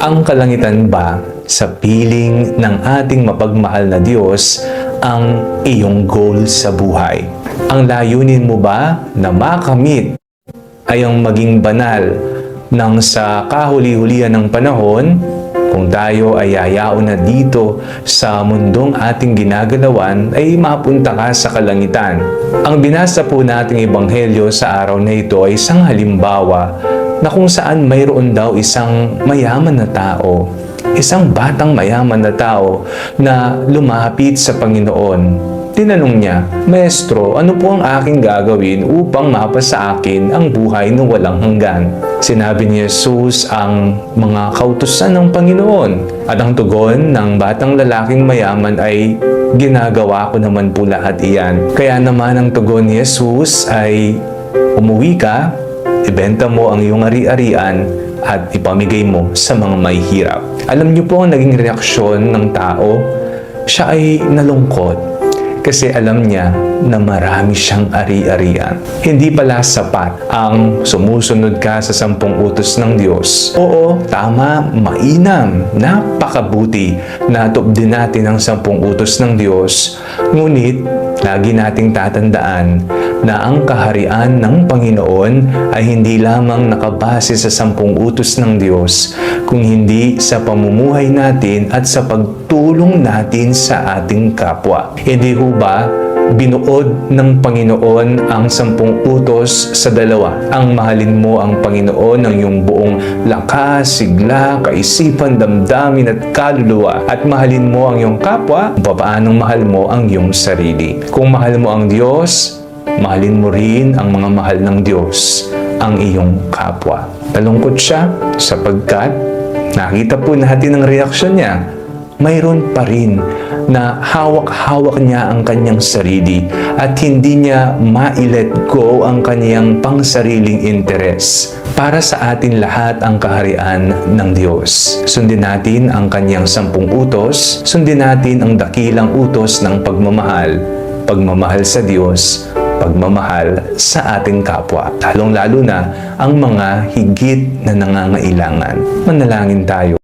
Ang kalangitan ba sa piling ng ating mapagmahal na Diyos ang iyong goal sa buhay? Ang layunin mo ba na makamit ay ang maging banal nang sa kahuli-hulihan ng panahon kung tayo ay yayaon na dito sa mundong ating ginagalawan ay mapunta ka sa kalangitan. Ang binasa po nating ebanghelyo sa araw na ito ay isang halimbawa na kung saan mayroon daw isang mayaman na tao, isang batang mayaman na tao na lumapit sa Panginoon Tinanong niya, Maestro, ano po ang aking gagawin upang mapa sa akin ang buhay na walang hanggan? Sinabi ni Jesus ang mga kautusan ng Panginoon. At ang tugon ng batang lalaking mayaman ay, Ginagawa ko naman po lahat iyan. Kaya naman ang tugon ni Jesus ay, Umuwi ka, ibenta mo ang iyong ari-arian at ipamigay mo sa mga may hirap. Alam niyo po ang naging reaksyon ng tao? Siya ay nalungkot kasi alam niya na marami siyang ari-arian. Hindi pala sapat ang sumusunod ka sa sampung utos ng Diyos. Oo, tama, mainam, napakabuti na din natin ang sampung utos ng Diyos. Ngunit, lagi nating tatandaan na ang kaharian ng Panginoon ay hindi lamang nakabase sa sampung utos ng Diyos, kung hindi sa pamumuhay natin at sa pagtulong natin sa ating kapwa. Hindi ho ba binuod ng Panginoon ang sampung utos sa dalawa. Ang mahalin mo ang Panginoon ng iyong buong lakas, sigla, kaisipan, damdamin at kaluluwa. At mahalin mo ang iyong kapwa, papaanong mahal mo ang iyong sarili. Kung mahal mo ang Diyos, mahalin mo rin ang mga mahal ng Diyos, ang iyong kapwa. Talungkot siya sapagkat nakita po natin ang reaksyon niya. Mayroon pa rin na hawak-hawak niya ang kanyang sarili at hindi niya ma-let go ang kanyang pangsariling interes. Para sa atin lahat ang kaharian ng Diyos. Sundin natin ang kanyang sampung utos, sundin natin ang dakilang utos ng pagmamahal, pagmamahal sa Diyos, pagmamahal sa ating kapwa, lalong-lalo na ang mga higit na nangangailangan. Manalangin tayo.